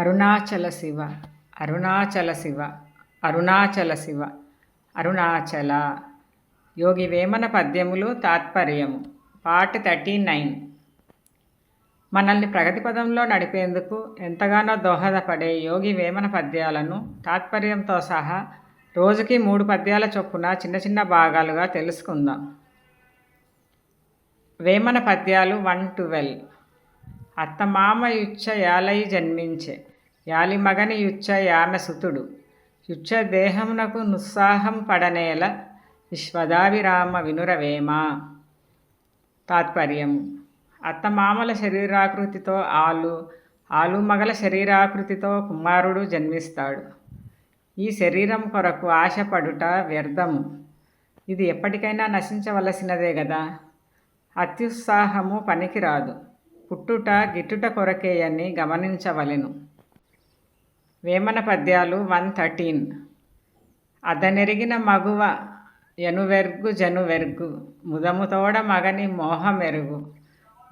అరుణాచల శివ అరుణాచల శివ అరుణాచల శివ అరుణాచల. యోగి వేమన పద్యములు తాత్పర్యము. Part thirty nine. మనల్ని ప్రగతి పదంలో నడిపేందుకు ఎంతగానో దోహదపడే యోగి వేమన పద్యాలను తాత్పర్యంతో సహా రోజుకి మూడు పద్యాల చొప్పున చిన్న చిన్న భాగాలుగా తెలుసుకుందాం. వేమన పద్యాలు వన్ టువెల్వ్. అత్తమామ యుచ్చ యాలై జన్మించే. యాలి మగని యుచ్చ యామె సుతుడు. యుచ్చ దేహమునకు నుత్సాహం పడనేల విశ్వదాభిరామ వినురవేమ? తాత్పర్యం అత్తమామల శరీరాకృతితో ఆలు ఆలు మగల శరీరాకృతితో కుమారుడు జన్మిస్తాడు. ఈ శరీరం కొరకు ఆశపడుట వ్యర్థము. ఇది ఎప్పటికైనా నశించవలసినదే కదా అత్యుత్సాహము పనికిరాదు. పుట్టుట గిట్టుట కొరకే అని గమనించవలెను. వేమన పద్యాలు వన్ థర్టీన్. అదనెరిగిన మగువ ఎనువెర్గు జనువెర్గు ముదముతోడ మగని మోహమెరుగు.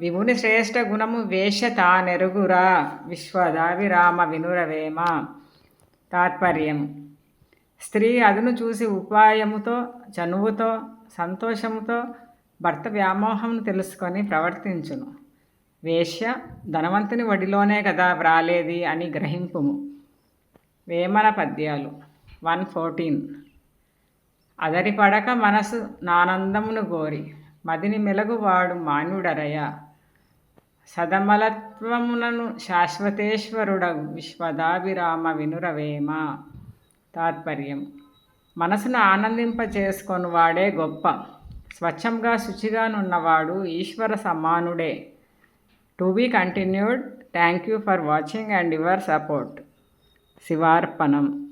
విభుని శ్రేష్ఠ గుణము వేష తానెరుగురా విశ్వదావిరామ వినురవేమ. తాత్పర్యం స్త్రీ అదును చూసి ఉపాయముతో చనువుతో సంతోషముతో భర్త వ్యామోహంను తెలుసుకొని ప్రవర్తించును. వేష్య ధనవంతుని వడిలోనే కదా వ్రాలేది అని గ్రహింపుము. వేమన పద్యాలు. One fourteen. అదరి పడక మనసు నానందమును గోరి మదిని మెలగువాడు మాన్యుడరయ. సదమలత్వమునను శాశ్వతేశ్వరుడ విశ్వదాభిరామ వినురవేమ. తాత్పర్యం. మనసును ఆనందింపచేసుకొని వాడే గొప్ప. స్వచ్ఛంగా శుచిగానున్నవాడు ఈశ్వర సమానుడే. To be continued. Thank you for watching and your support. శివార్పణం.